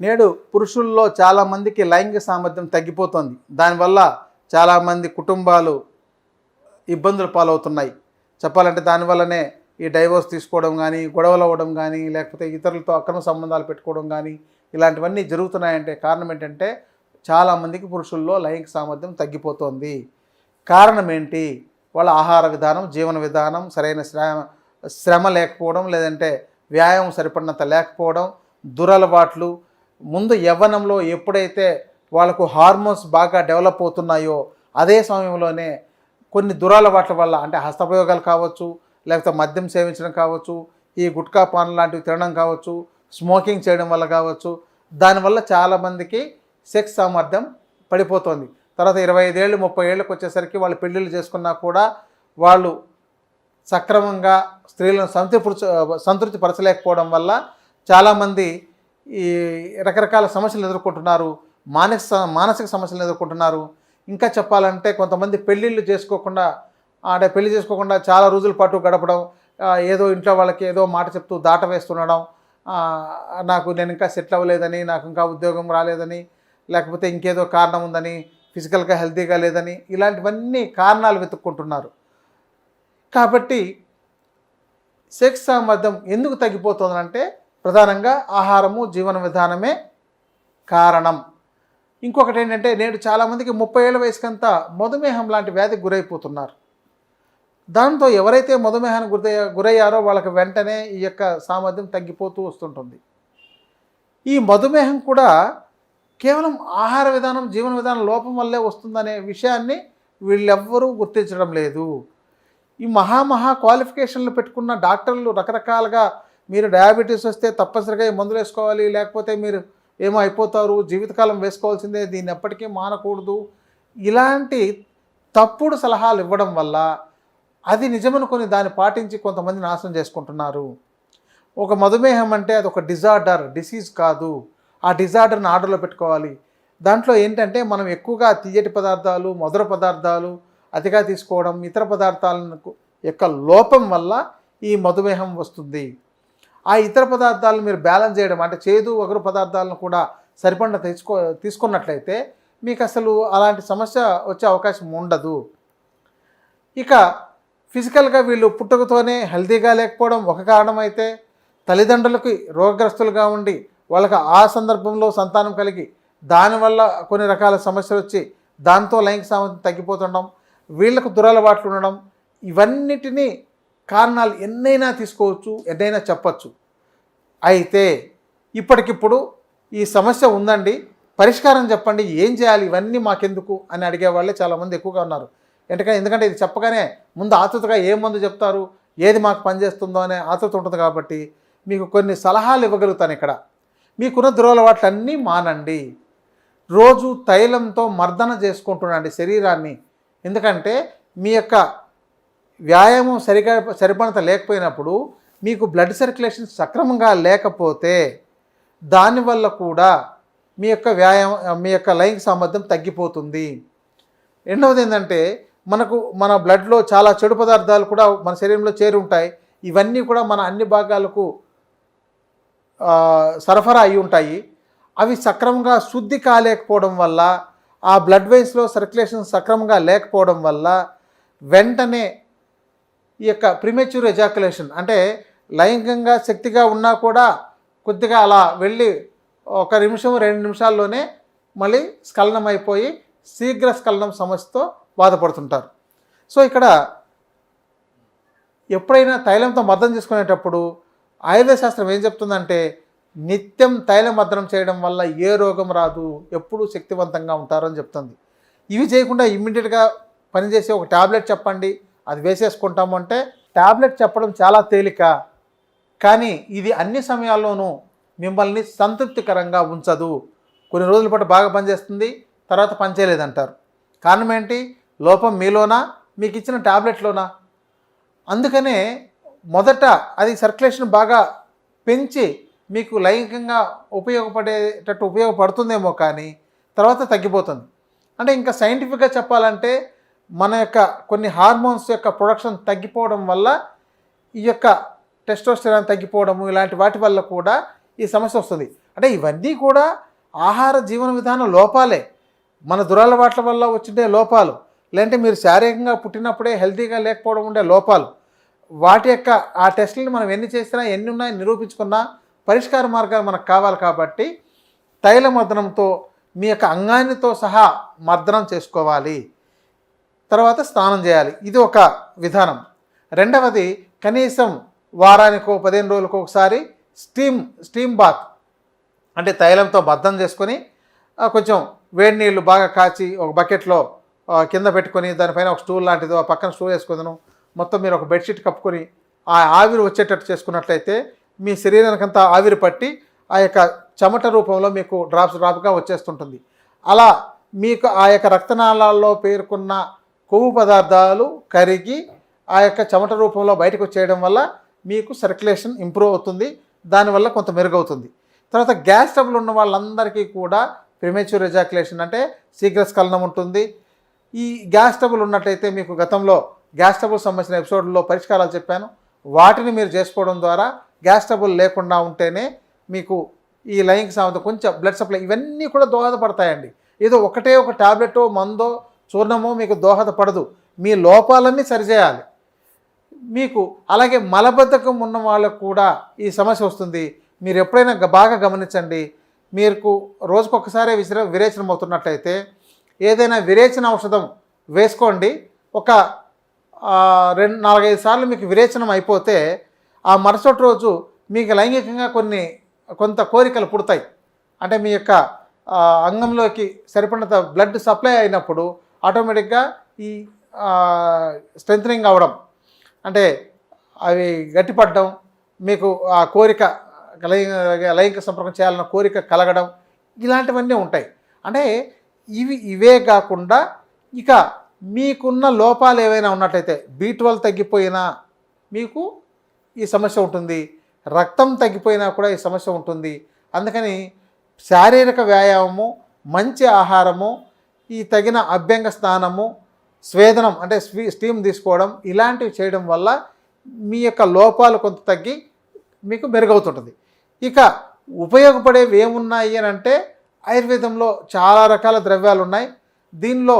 నేడు పురుషుల్లో చాలామందికి లైంగిక సామర్థ్యం తగ్గిపోతుంది. దానివల్ల చాలామంది కుటుంబాలు ఇబ్బందులు పాలవుతున్నాయి. చెప్పాలంటే దానివల్లనే ఈ డైవోర్స్ తీసుకోవడం కానీ గొడవలు అవ్వడం కానీ లేకపోతే ఇతరులతో అక్రమ సంబంధాలు పెట్టుకోవడం కానీ ఇలాంటివన్నీ జరుగుతున్నాయంటే కారణం ఏంటంటే చాలామందికి పురుషుల్లో లైంగిక సామర్థ్యం తగ్గిపోతుంది. కారణం ఏంటి? వాళ్ళ ఆహార విధానం జీవన విధానం సరైన శ్రమ శ్రమ లేకపోవడం లేదంటే వ్యాయామం సరిపడినంత లేకపోవడం దురలవాట్లు ముందు యవ్వనంలో ఎప్పుడైతే వాళ్ళకు హార్మోన్స్ బాగా డెవలప్ అవుతున్నాయో అదే సమయంలోనే కొన్ని దురాలవాట్ల వల్ల అంటే హస్తప్రయోగాలు కావచ్చు లేకపోతే మద్యం సేవించడం కావచ్చు ఈ గుట్కా పాన్ లాంటివి తినడం కావచ్చు స్మోకింగ్ చేయడం వల్ల కావచ్చు దానివల్ల చాలామందికి సెక్స్ సామర్థ్యం పడిపోతుంది. తర్వాత ఇరవై ఐదేళ్ళు ముప్పై ఏళ్ళకి వచ్చేసరికి వాళ్ళు పెళ్ళిళ్ళు చేసుకున్నా కూడా వాళ్ళు సక్రమంగా స్త్రీలను సంతృప్తి సంతృప్తి పరచలేకపోవడం వల్ల చాలామంది ఈ రకరకాల సమస్యలు ఎదుర్కొంటున్నారు మానసిక మానసిక సమస్యలు ఎదుర్కొంటున్నారు. ఇంకా చెప్పాలంటే కొంతమంది పెళ్ళిళ్ళు చేసుకోకుండా అంటే పెళ్ళి చేసుకోకుండా చాలా రోజుల పాటు గడపడం ఏదో ఇంట్లో వాళ్ళకి ఏదో మాట చెప్తూ దాట వేస్తుండడం నాకు నేను ఇంకా సెటిల్ అవ్వలేదని నాకు ఇంకా ఉద్యోగం రాలేదని లేకపోతే ఇంకేదో కారణం ఉందని ఫిజికల్గా హెల్తీగా లేదని ఇలాంటివన్నీ కారణాలు వెతుక్కుంటున్నారు. కాబట్టి సెక్స్ సామర్థ్యం ఎందుకు తగ్గిపోతుందంటే ప్రధానంగా ఆహారము జీవన విధానమే కారణం. ఇంకొకటి ఏంటంటే నేడు చాలామందికి ముప్పై ఏళ్ళ వయసుకంతా మధుమేహం లాంటి వ్యాధికి గురైపోతున్నారు. దాంతో ఎవరైతే మధుమేహానికి గురయ్య గురయ్యారో వాళ్ళకి వెంటనే ఈ యొక్క సామర్థ్యం తగ్గిపోతూ వస్తుంటుంది. ఈ మధుమేహం కూడా కేవలం ఆహార విధానం జీవన విధానం లోపం వల్లే వస్తుందనే విషయాన్ని వీళ్ళెవ్వరూ గుర్తించడం లేదు. ఈ మహామహా క్వాలిఫికేషన్లు పెట్టుకున్న డాక్టర్లు రకరకాలుగా మీరు డయాబెటీస్ వస్తే తప్పనిసరిగా ఈ మందులు వేసుకోవాలి లేకపోతే మీరు ఏమో అయిపోతారు జీవితకాలం వేసుకోవాల్సిందే దీన్ని ఎప్పటికీ మానకూడదు. ఇలాంటి తప్పుడు సలహాలు ఇవ్వడం వల్ల అది నిజమనుకొని దాన్ని పాటించి కొంతమంది నాశనం చేసుకుంటున్నారు. ఒక మధుమేహం అంటే అది ఒక డిజార్డర్ డిసీజ్ కాదు. ఆ డిజార్డర్ని ఆర్డర్లో పెట్టుకోవాలి. దాంట్లో ఏంటంటే మనం ఎక్కువగా తీయటి పదార్థాలు మధుర పదార్థాలు అతిగా తీసుకోవడం ఇతర పదార్థాలకు యొక్క లోపం వల్ల ఈ మధుమేహం వస్తుంది. ఆ ఇతర పదార్థాలను మీరు బ్యాలెన్స్ చేయడం అంటే చేదు వగరు పదార్థాలను కూడా సరిపడిన తెచ్చుకో తీసుకున్నట్లయితే మీకు అసలు అలాంటి సమస్య వచ్చే అవకాశం ఉండదు. ఇక ఫిజికల్గా వీళ్ళు పుట్టుకతోనే హెల్తీగా లేకపోవడం ఒక కారణం అయితే తల్లిదండ్రులకి రోగగ్రస్తులుగా ఉండి వాళ్ళకి ఆ సందర్భంలో సంతానం కలిగి దానివల్ల కొన్ని రకాల సమస్యలు వచ్చి దాంతో లైంగిక సామర్థ్యం తగ్గిపోతుండడం వీళ్ళకు దురలవాట్లు ఉండడం ఇవన్నిటినీ కారణాలు ఎన్నైనా తీసుకోవచ్చు ఎన్నైనా చెప్పచ్చు. అయితే ఇప్పటికిప్పుడు ఈ సమస్య ఉందండి. పరిష్కారం చెప్పండి ఏం చేయాలి ఇవన్నీ మాకెందుకు అని అడిగే వాళ్ళే చాలామంది ఎక్కువగా ఉన్నారు. ఎందుకంటే ఎందుకంటే ఇది చెప్పగానే ముందు ఆతృతగా ఏ మందు చెప్తారు ఏది మాకు పనిచేస్తుందో అనే ఆతృత ఉంటుంది కాబట్టి మీకు కొన్ని సలహాలు ఇవ్వగలుగుతాను ఇక్కడ. మీకున్న దురలవాట్లన్నీ మానండి. రోజు తైలంతో మర్దన చేసుకుంటుండండి శరీరాన్ని. ఎందుకంటే మీ యొక్క వ్యాయామం సరిగా సరిపడత లేకపోయినప్పుడు మీకు బ్లడ్ సర్క్యులేషన్ సక్రమంగా లేకపోతే దానివల్ల కూడా మీ యొక్క వ్యాయామం మీ యొక్క లైంగిక సామర్థ్యం తగ్గిపోతుంది. రెండవది ఏంటంటే మనకు మన బ్లడ్లో చాలా చెడు పదార్థాలు కూడా మన శరీరంలో చేరి ఉంటాయి ఇవన్నీ కూడా మన అన్ని భాగాలకు సరఫరా అయి ఉంటాయి. అవి సక్రమంగా శుద్ధి కాలేకపోవడం వల్ల ఆ బ్లడ్ వెయిన్స్లో సర్క్యులేషన్ సక్రమంగా లేకపోవడం వల్ల వెంటనే ఈ యొక్క ప్రిమెచ్యూర్ ఎజాకులేషన్ అంటే లైంగికంగా శక్తిగా ఉన్నా కూడా కొద్దిగా అలా వెళ్ళి ఒక నిమిషం రెండు నిమిషాల్లోనే మళ్ళీ స్ఖలనం అయిపోయి శీఘ్ర స్ఖలనం సమస్యతో బాధపడుతుంటారు. సో ఇక్కడ ఎప్పుడైనా తైలంతో మద్దం చేసుకునేటప్పుడు ఆయుర్వేద శాస్త్రం ఏం చెప్తుందంటే నిత్యం తైలం మద్దనం చేయడం వల్ల ఏ రోగం రాదు ఎప్పుడూ శక్తివంతంగా ఉంటారని చెప్తుంది. ఇవి చేయకుండా ఇమ్మీడియట్గా పనిచేసే ఒక ట్యాబ్లెట్ చెప్పండి అది వేసేసుకుంటాము అంటే ట్యాబ్లెట్ చెప్పడం చాలా తేలిక. కానీ ఇది అన్ని సమయాల్లోనూ మిమ్మల్ని సంతృప్తికరంగా ఉంచదు. కొన్ని రోజుల పాటు బాగా పనిచేస్తుంది తర్వాత పనిచేయలేదంటారు. కారణం ఏంటి? లోపం మీలోనా? మీకు ఇచ్చిన ట్యాబ్లెట్లోనా అందుకనే మొదట అది సర్క్యులేషన్ బాగా పెంచి మీకు లైంగికంగా ఉపయోగపడేటట్టు ఉపయోగపడుతుందేమో కానీ తర్వాత తగ్గిపోతుంది. అంటే ఇంకా సైంటిఫిక్గా చెప్పాలంటే మన యొక్క కొన్ని హార్మోన్స్ యొక్క ప్రొడక్షన్ తగ్గిపోవడం వల్ల ఈ యొక్క టెస్టోస్టెరాన్ తగ్గిపోవడము ఇలాంటి వాటి వల్ల కూడా ఈ సమస్య వస్తుంది. అంటే ఇవన్నీ కూడా ఆహార జీవన విధాన లోపాలే. మన దురలవాట్ల వల్ల వచ్చిండే లోపాలు. లేదంటే మీరు శారీరకంగా పుట్టినప్పుడే హెల్తీగా లేకపోవడం ఉండే లోపాలు. వాటి యొక్క ఆ టెస్టులను మనం ఎన్ని చేసినా ఎన్ని ఉన్నాయని నిరూపించుకున్నా పరిష్కార మార్గాలు మనకు కావాలి కాబట్టి తైల మర్దనంతో మీ యొక్క అంగానితో సహా మర్దనం చేసుకోవాలి. తర్వాత స్నానం చేయాలి. ఇది ఒక విధానం. రెండవది కనీసం వారానికో పదిహేను రోజులకు ఒకసారి స్టీమ్ స్టీమ్ బాత్. అంటే తైలంతో బద్దం చేసుకొని కొంచెం వేడి నీళ్ళు బాగా కాచి ఒక బకెట్లో కింద పెట్టుకొని దానిపైన ఒక స్టూల్ లాంటిదో ఆ పక్కన స్టూల్ వేసుకుందను. మొత్తం మీరు ఒక బెడ్షీట్ కప్పుకొని ఆ ఆవిరి వచ్చేటట్టు చేసుకున్నట్లయితే మీ శరీరానికంతా ఆవిరి పట్టి ఆ యొక్క చెమట రూపంలో మీకు డ్రాప్స్ డ్రాప్గా వచ్చేస్తుంటుంది. అలా మీకు ఆ యొక్క రక్తనాళాల్లో పేర్కొన్న కొవ్వు పదార్థాలు కరిగి ఆ యొక్క చెమట రూపంలో బయటకు వచ్చేయడం వల్ల మీకు సర్క్యులేషన్ ఇంప్రూవ్ అవుతుంది. దానివల్ల కొంత మెరుగవుతుంది. తర్వాత గ్యాస్ ట్రబుల్ ఉన్న వాళ్ళందరికీ కూడా ప్రిమేచ్యూర్ ఎజాక్యులేషన్ అంటే శీఘ్రస్ఖలనం ఉంటుంది. ఈ గ్యాస్ ట్రబుల్ ఉన్నట్లయితే మీకు గతంలో గ్యాస్ ట్రబుల్ సంబంధించిన ఎపిసోడ్లో పరిష్కారాలు చెప్పాను. వాటిని మీరు చేసుకోవడం ద్వారా గ్యాస్ ట్రబుల్ లేకుండా ఉంటేనే మీకు ఈ లైంగిక సామర్థ్యం కొంచెం బ్లడ్ సప్లై ఇవన్నీ కూడా దోహదపడతాయండి. ఏదో ఒకటే ఒక ట్యాబ్లెటో మందో చూర్ణమో మీకు దోహదపడదు మీ లోపాలన్నీ సరిచేయాలి. మీకు అలాగే మలబద్ధకం ఉన్న వాళ్ళకు కూడా ఈ సమస్య వస్తుంది. మీరు ఎప్పుడైనా బాగా గమనించండి. మీకు రోజుకొకసారి విసిర విరేచనం అవుతున్నట్లయితే ఏదైనా విరేచన ఔషధం వేసుకోండి. ఒక రెండు నాలుగైదు సార్లు మీకు విరేచనం అయిపోతే ఆ మరుసటి రోజు మీకు లైంగికంగా కొన్ని కొంత కోరికలు పుడతాయి. అంటే మీ యొక్క అంగంలోకి సరిపడినంత బ్లడ్ సప్లై అయినప్పుడు ఆటోమేటిక్గా ఈ స్ట్రెంథనింగ్ అవ్వడం. అంటే అవి గట్టిపడడం మీకు ఆ కోరిక లైంగిక లైంగిక సంపర్కం చేయాలన్న కోరిక కలగడం ఇలాంటివన్నీ ఉంటాయి. అంటే ఇవి ఇవే కాకుండా ఇక మీకున్న లోపాలు ఏవైనా ఉన్నట్లయితే బీ ట్వెల్వ్ తగ్గిపోయినా మీకు ఈ సమస్య ఉంటుంది. రక్తం తగ్గిపోయినా కూడా ఈ సమస్య ఉంటుంది. అందుకని శారీరక వ్యాయామము మంచి ఆహారము ఈ తగిన అభ్యంగ స్నానము స్వేదనం అంటే స్వీ స్టీమ్ తీసుకోవడం ఇలాంటివి చేయడం వల్ల మీ యొక్క లోపాలు కొంత తగ్గి మీకు మెరుగవుతుంటుంది. ఇక ఉపయోగపడేవి ఏమున్నాయి అని అంటే ఆయుర్వేదంలో చాలా రకాల ద్రవ్యాలు ఉన్నాయి. దీనిలో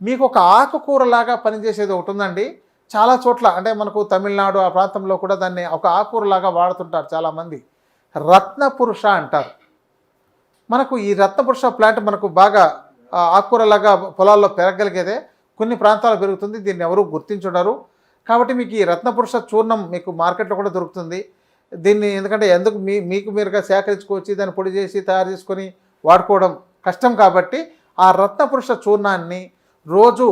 మీకు ఒక ఆకుకూరలాగా పనిచేసేది ఒకటి ఉందండి చాలా చోట్ల అంటే మనకు తమిళనాడు ఆ ప్రాంతంలో కూడా దాన్ని ఒక ఆకుకూరలాగా వాడుతుంటారు చాలామంది. రత్నపురుష అంటారు. మనకు ఈ రత్నపురుష ప్లాంట్ మనకు బాగా ఆకుకూరలాగా పొలాల్లో పెరగలిగేదే కొన్ని ప్రాంతాలు పెరుగుతుంది దీన్ని ఎవరు గుర్తించుండరు. కాబట్టి మీకు ఈ రత్నపురుష చూర్ణం మీకు మార్కెట్లో కూడా దొరుకుతుంది. దీన్ని ఎందుకంటే ఎందుకు మీ మీకు మీరుగా సేకరించుకోవచ్చు దాన్ని పొడి చేసి తయారు చేసుకొని వాడుకోవడం కష్టం కాబట్టి ఆ రత్నపురుష చూర్ణాన్ని రోజు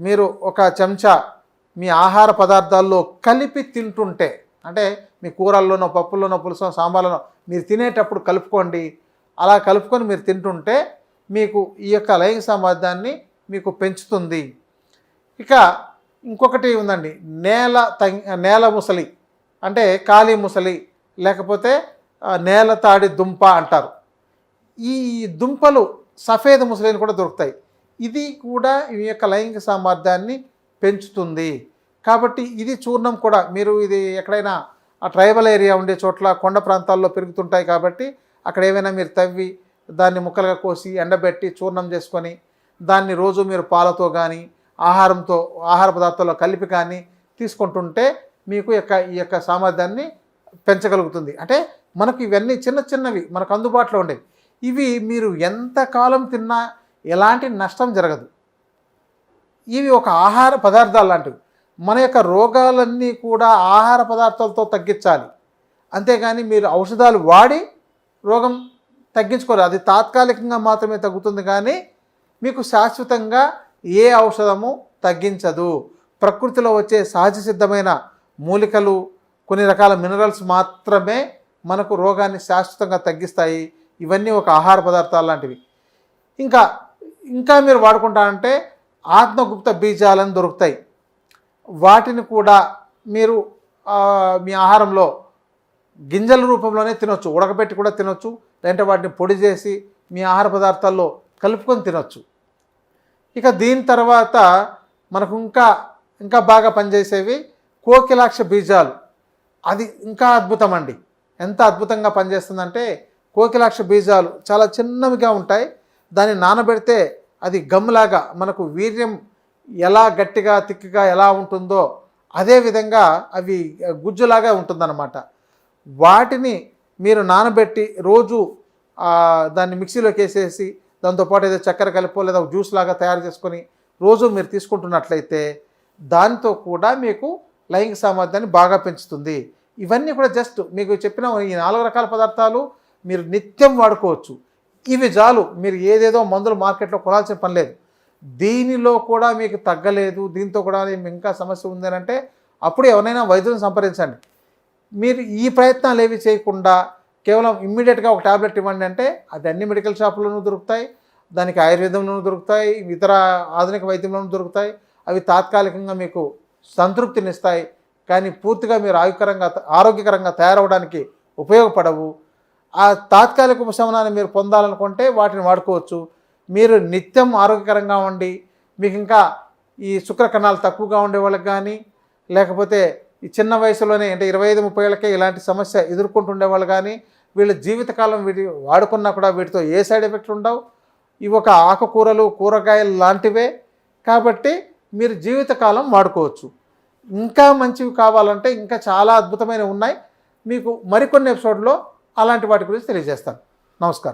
మీరు ఒక చెంచా మీ ఆహార పదార్థాల్లో కలిపి తింటుంటే అంటే మీ కూరల్లోనో పప్పుల్లోనో పులుసు సాంబార్లోనో మీరు తినేటప్పుడు కలుపుకోండి. అలా కలుపుకొని మీరు తింటుంటే మీకు ఈ యొక్క లైంగిక సామర్థ్యాన్ని మీకు పెంచుతుంది. ఇక ఇంకొకటి ఉందండి. నేల తంగ్ నేల ముసలి అంటే కాళీ ముసలి లేకపోతే నేల తాడి దుంప అంటారు. ఈ దుంపలు సఫేద ముసలిని కూడా దొరుకుతాయి. ఇది కూడా ఈ యొక్క లైంగిక సామర్థ్యాన్ని పెంచుతుంది. కాబట్టి ఇది చూర్ణం కూడా మీరు ఇది ఎక్కడైనా ఆ ట్రైబల్ ఏరియా ఉండే చోట్ల కొండ ప్రాంతాల్లో పెరుగుతుంటాయి కాబట్టి అక్కడ ఏమైనా మీరు తవ్వి దాన్ని ముక్కలుగా కోసి ఎండబెట్టి చూర్ణం చేసుకొని దాన్ని రోజు మీరు పాలతో కానీ ఆహారంతో ఆహార పదార్థాల్లో కలిపి కానీ తీసుకుంటుంటే మీకు యొక్క ఈ యొక్క సామర్థ్యాన్ని పెంచగలుగుతుంది. అంటే మనకు ఇవన్నీ చిన్న చిన్నవి మనకు అందుబాటులో ఉండేవి. ఇవి మీరు ఎంత కాలం తిన్నా ఎలాంటి నష్టం జరగదు. ఇవి ఒక ఆహార పదార్థాలు లాంటివి. మన యొక్క రోగాలన్నీ కూడా ఆహార పదార్థాలతో తగ్గించాలి. అంతేగాని మీరు ఔషధాలు వాడి రోగం తగ్గించుకోరు. అది తాత్కాలికంగా మాత్రమే తగ్గుతుంది కానీ మీకు శాశ్వతంగా ఏ ఔషధము తగ్గించదు. ప్రకృతిలో వచ్చే సహజ సిద్ధమైన మూలికలు కొన్ని రకాల మినరల్స్ మాత్రమే మనకు రోగాన్ని శాశ్వతంగా తగ్గిస్తాయి. ఇవన్నీ ఒక ఆహార పదార్థాలు లాంటివి. ఇంకా ఇంకా మీరు వాడుకుంటారంటే ఆత్మగుప్త బీజాలను దొరుకుతాయి. వాటిని కూడా మీరు మీ ఆహారంలో గింజల రూపంలోనే తినొచ్చు. ఉడకబెట్టి కూడా తినొచ్చు. లేదంటే వాటిని పొడి చేసి మీ ఆహార పదార్థాల్లో కలుపుకొని తినొచ్చు. ఇక దీని తర్వాత మనకు ఇంకా ఇంకా బాగా పనిచేసేవి కోకిలాక్ష బీజాలు. అది ఇంకా అద్భుతం అండి ఎంత అద్భుతంగా పనిచేస్తుందంటే కోకిలాక్ష బీజాలు చాలా చిన్నవిగా ఉంటాయి. దాన్ని నానబెడితే అది గమ్లాగా మనకు వీర్యం ఎలా గట్టిగా తిక్కిగా ఎలా ఉంటుందో అదే విధంగా అవి గుజ్జులాగా ఉంటుందన్నమాట. వాటిని మీరు నానబెట్టి రోజు దాన్ని మిక్సీలోకి వేసేసి దాంతోపాటు ఏదో చక్కెర కలిపో లేదా ఒక జ్యూస్ లాగా తయారు చేసుకొని రోజు మీరు తీసుకుంటున్నట్లయితే దాంతో కూడా మీకు లైంగిక సామర్థ్యాన్ని బాగా పెంచుతుంది. ఇవన్నీ కూడా జస్ట్ మీకు చెప్పిన ఈ నాలుగు రకాల పదార్థాలు మీరు నిత్యం వాడుకోవచ్చు. ఇవి చాలు. మీరు ఏదేదో మందులు మార్కెట్లో కొనాల్సిన పని లేదు. దీనిలో కూడా మీకు తగ్గలేదు. దీంతో కూడా మీకు ఇంకా సమస్య ఉందని అంటే అప్పుడు ఎవరైనా వైద్యులను సంప్రదించండి. మీరు ఈ ప్రయత్నాలు ఏవి చేయకుండా కేవలం ఇమ్మీడియట్గా ఒక టాబ్లెట్ ఇవ్వండి అంటే అది అన్ని మెడికల్ షాపుల్లోనూ దొరుకుతాయి దానికి ఆయుర్వేదంలోనూ దొరుకుతాయి ఇతర ఆధునిక వైద్యంలోనూ దొరుకుతాయి. అవి తాత్కాలికంగా మీకు సంతృప్తినిస్తాయి. కానీ పూర్తిగా మీరు ఆయుకరంగా ఆరోగ్యకరంగా తయారవడానికి ఉపయోగపడవు. ఆ తాత్కాలిక ఉపశమనాన్ని మీరు పొందాలనుకుంటే వాటిని వాడుకోవచ్చు. మీరు నిత్యం ఆరోగ్యకరంగా ఉండి మీకు ఇంకా ఈ శుక్ర కణాలు తక్కువగా ఉండే వాళ్ళకి కానీ లేకపోతే ఈ చిన్న వయసులోనే అంటే ఇరవై ఐదు ముప్పై ఏళ్ళకే ఇలాంటి సమస్య ఎదుర్కొంటుండే వాళ్ళు కానీ వీళ్ళ జీవితకాలం వీటి వాడుకున్నా కూడా వీటితో ఏ సైడ్ ఎఫెక్ట్ ఉండవు. ఇవి ఒక ఆకుకూరలు కూరగాయలు లాంటివే కాబట్టి మీరు జీవితకాలం వాడుకోవచ్చు. ఇంకా మంచివి కావాలంటే ఇంకా చాలా అద్భుతమైనవి ఉన్నాయి. మీకు మరికొన్ని ఎపిసోడ్లో అలాంటి వాటి గురించి తెలియజేస్తాను. నమస్కారం.